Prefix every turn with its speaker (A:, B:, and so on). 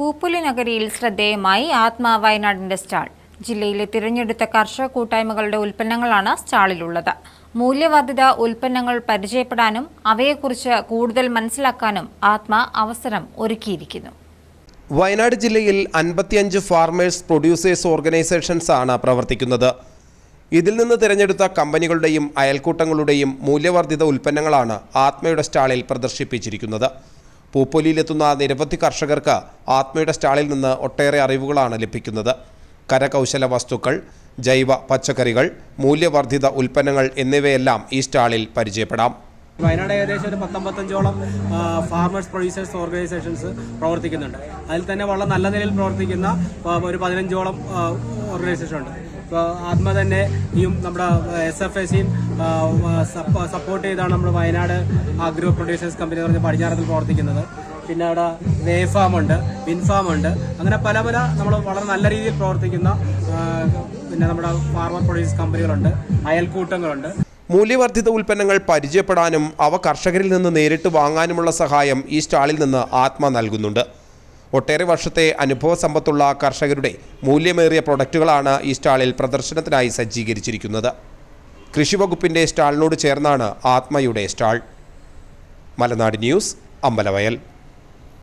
A: പൂപ്പുലി നഗരിയിൽ ശ്രദ്ധേയമായി ആത്മാ വയനാടിന്റെ സ്റ്റാൾ. ജില്ലയിലെ തിരഞ്ഞെടുത്ത കർഷക കൂട്ടായ്മകളുടെ ഉൽപ്പന്നങ്ങളാണ് സ്റ്റാളിലുള്ളത്. മൂല്യവർദ്ധിത ഉൽപ്പന്നങ്ങൾ പരിചയപ്പെടാനും അവയെക്കുറിച്ച് കൂടുതൽ മനസ്സിലാക്കാനും ആത്മ അവസരം ഒരുക്കിയിരിക്കുന്നു.
B: വയനാട് ജില്ലയിൽ അൻപത്തിയഞ്ച് ഫാർമേഴ്സ് പ്രൊഡ്യൂസേഴ്സ് ഓർഗനൈസേഷൻസ് ആണ് പ്രവർത്തിക്കുന്നത്. ഇതിൽ നിന്ന് തിരഞ്ഞെടുത്ത കമ്പനികളുടെയും അയൽക്കൂട്ടങ്ങളുടെയും മൂല്യവർദ്ധിത ഉൽപ്പന്നങ്ങളാണ് ആത്മയുടെ സ്റ്റാളിൽ പ്രദർശിപ്പിച്ചിരിക്കുന്നത്. പൂപ്പൊലിയിലെത്തുന്ന നിരവധി കർഷകർക്ക് ആത്മയുടെ സ്റ്റാളിൽ നിന്ന് ഒട്ടേറെ അറിവുകളാണ് ലഭിക്കുന്നത്. കരകൗശല വസ്തുക്കൾ ജൈവ പച്ചക്കറികൾ മൂല്യവർദ്ധിത ഉൽപ്പന്നങ്ങൾ എന്നിവയെല്ലാം ഈ സ്റ്റാളിൽ പരിചയപ്പെടാം.
C: വയനാട് ഏകദേശം ഒരു പത്തൊമ്പത്തഞ്ചോളം ഫാർമേഴ്സ് പ്രൊഡ്യൂസേഴ്സ് ഓർഗനൈസേഷൻസ് പ്രവർത്തിക്കുന്നുണ്ട്. അതിൽ തന്നെ വളരെ നല്ല നിലയിൽ പ്രവർത്തിക്കുന്ന ഒരു പതിനഞ്ചോളം ഓർഗനൈസേഷൻ ഉണ്ട്. ആത്മ തന്നെ ഈ നമ്മുടെ എസ് എഫ് എസ് സിയും സപ്പോർട്ട് ചെയ്താണ് നമ്മൾ വയനാട് അഗ്രോ പ്രൊഡ്യൂസേഴ്സ് കമ്പനി പറഞ്ഞ പടിഞ്ഞാറത്തിൽ പ്രവർത്തിക്കുന്നത്. പിന്നെ അവിടെ വേ ഫാം ഉണ്ട് വിൻഫാം ഉണ്ട്. അങ്ങനെ പല പല നമ്മൾ വളരെ നല്ല രീതിയിൽ പ്രവർത്തിക്കുന്ന പിന്നെ നമ്മുടെ ഫാർമർ പ്രൊഡ്യൂസേഴ്സ് കമ്പനികളുണ്ട് അയൽക്കൂട്ടങ്ങളുണ്ട്.
B: മൂല്യവർദ്ധിത ഉൽപ്പന്നങ്ങൾ പരിചയപ്പെടാനും അവ കർഷകരിൽ നിന്ന് നേരിട്ട് വാങ്ങാനുമുള്ള സഹായം ഈ സ്റ്റാളിൽ നിന്ന് ആത്മ നൽകുന്നുണ്ട്. ഒട്ടേറെ വർഷത്തെ അനുഭവ സമ്പത്തുള്ള കർഷകരുടെ മൂല്യമേറിയ പ്രൊഡക്റ്റുകളാണ് ഈ സ്റ്റാളിൽ പ്രദർശനത്തിനായി സജ്ജീകരിച്ചിരിക്കുന്നത്. കൃഷിവകുപ്പിന്റെ സ്റ്റാളിനോട് ചേർന്നാണ് ആത്മയുടെ സ്റ്റാൾ. മലനാട് ന്യൂസ് അമ്പലവയൽ.